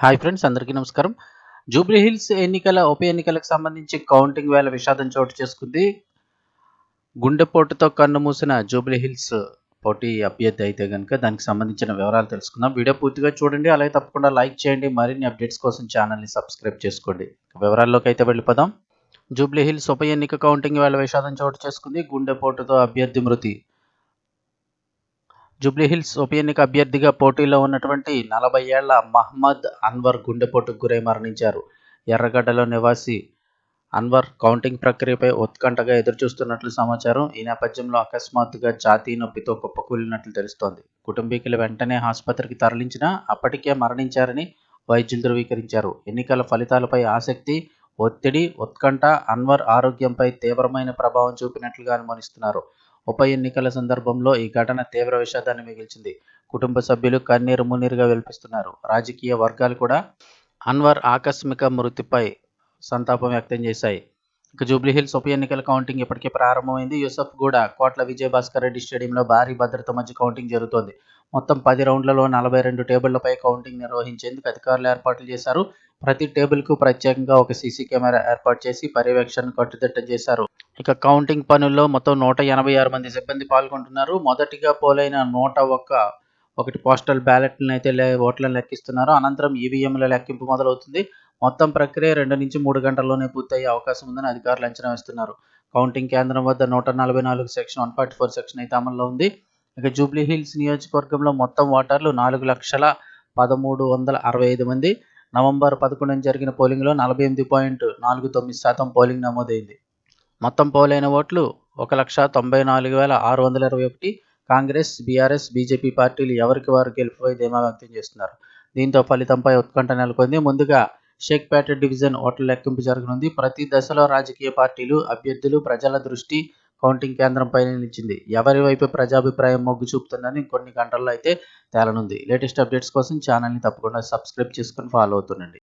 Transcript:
Hi friends అందరికీ నమస్కారం. జూబ్లీహిల్స్ ఎన్నికల ఉప ఎన్నికలకు సంబంధించి కౌంటింగ్ వేళ విషాదం చోటు చేసుకుంది. గుండెపోటుతో కన్నుమూసిన జూబ్లీహిల్స్ జూబ్లీ హిల్స్ పోటీ అభ్యర్థి అయితే కనుక దానికి సంబంధించిన వివరాలు తెలుసుకుందాం. వీడియో పూర్తిగా చూడండి అలాగే తప్పకుండా లైక్ చేయండి మరిన్ని అప్డేట్స్ కోసం ఛానల్ని సబ్స్క్రైబ్ చేసుకోండి. వివరాల్లోకి అయితే వెళ్ళిపోదాం. జూబ్లీహిల్స్ ఉప ఎన్నిక కౌంటింగ్ వేళ విషాదం చోటు చేసుకుంది. గుండెపోటుతో అభ్యర్థి మృతి జూబ్లీహిల్స్ ఉప ఎన్నిక అభ్యర్థిగా పోటీలో ఉన్నటువంటి నలభై ఏళ్ళ మహ్మద్ అన్వర్ గుండెపోటుకు గురై మరణించారు. ఎర్రగడ్డలో నివాసి అన్వర్ కౌంటింగ్ ప్రక్రియపై ఉత్కంఠగా ఎదురుచూస్తున్నట్లు సమాచారం. ఈ నేపథ్యంలో అకస్మాత్తుగా ఛాతీ నొప్పితో కుప్పకూలినట్లు తెలుస్తోంది. కుటుంబీకులు వెంటనే ఆసుపత్రికి తరలించినా అప్పటికే మరణించారని వైద్యులు ధృవీకరించారు. ఎన్నికల ఫలితాలపై ఆసక్తి ఒత్తిడి ఉత్కంఠ అన్వర్ ఆరోగ్యంపై తీవ్రమైన ప్రభావం చూపినట్లుగా అనుమానిస్తున్నారు. ఉప ఎన్నికల సందర్భంలో ఈ ఘటన తీవ్ర విషాదాన్ని మిగిల్చింది. కుటుంబ సభ్యులు కన్నీరు మున్నీరుగా వెలిపిస్తున్నారు. రాజకీయ వర్గాలు కూడా అన్వర్ ఆకస్మిక మృతిపై సంతాపం వ్యక్తం చేశాయి. ఇక జూబ్లీహిల్స్ ఉప ఎన్నికల కౌంటింగ్ ఇప్పటికే ప్రారంభమైంది. యూసఫ్ కూడా కోట్ల విజయభాస్కర్ రెడ్డి స్టేడియంలో భారీ భద్రత మధ్య కౌంటింగ్ జరుగుతోంది. మొత్తం పది రౌండ్లలో నలభై రెండు టేబుళ్ళపై కౌంటింగ్ నిర్వహించేందుకు అధికారులు ఏర్పాట్లు చేశారు. ప్రతి టేబుల్కు ప్రత్యేకంగా ఒక సీసీ కెమెరా ఏర్పాటు చేసి పర్యవేక్షణ కట్టుదిట్టం చేశారు. ఇక కౌంటింగ్ పనుల్లో మొత్తం నూట ఎనభై ఆరు మంది సిబ్బంది పాల్గొంటున్నారు. మొదటిగా పోలైన నూట ఒక్క ఒకటి పోస్టల్ బ్యాలెట్లను అయితే లే ఓట్లను లెక్కిస్తున్నారు. అనంతరం ఈవీఎంల లెక్కింపు మొదలవుతుంది. మొత్తం ప్రక్రియ రెండు నుంచి మూడు గంటల్లోనే పూర్తయ్యే అవకాశం ఉందని అధికారులు అంచనా వేస్తున్నారు. కౌంటింగ్ కేంద్రం వద్ద నూట నలభై నాలుగు section one forty four section అయితే అమల్లో ఉంది. ఇక జూబ్లీ హిల్స్ నియోజకవర్గంలో మొత్తం ఓటర్లు నాలుగు లక్షల పదమూడు వందల అరవై ఐదు మంది. నవంబర్ పదకొండున జరిగిన పోలింగ్లో నలభై ఎనిమిది పాయింట్ నాలుగు తొమ్మిది శాతం పోలింగ్ నమోదైంది. మొత్తం పోలైన ఓట్లు ఒక లక్ష తొంభై నాలుగు వేల ఆరు వందల ఇరవై ఒకటి. కాంగ్రెస్ బీఆర్ఎస్ బీజేపీ పార్టీలు ఎవరికి వారు గెలుపుపై ధీమా వ్యక్తం చేస్తున్నారు? దీంతో ఫలితంపై ఉత్కంఠ నెలకొంది. ముందుగా షేక్పేట డివిజన్ ఓట్ల లెక్కింపు జరగనుంది. ప్రతి దశలో రాజకీయ పార్టీలు అభ్యర్థులు ప్రజల దృష్టి కౌంటింగ్ కేంద్రంపై నిలిచింది. ఎవరి వైపు ప్రజాభిప్రాయం మొగ్గు చూపుతుందని కొన్ని గంటల్లో అయితే తేలనుంది. లేటెస్ట్ అప్డేట్స్ కోసం ఛానల్ని తప్పకుండా సబ్స్క్రైబ్ చేసుకుని ఫాలో అవుతుండండి.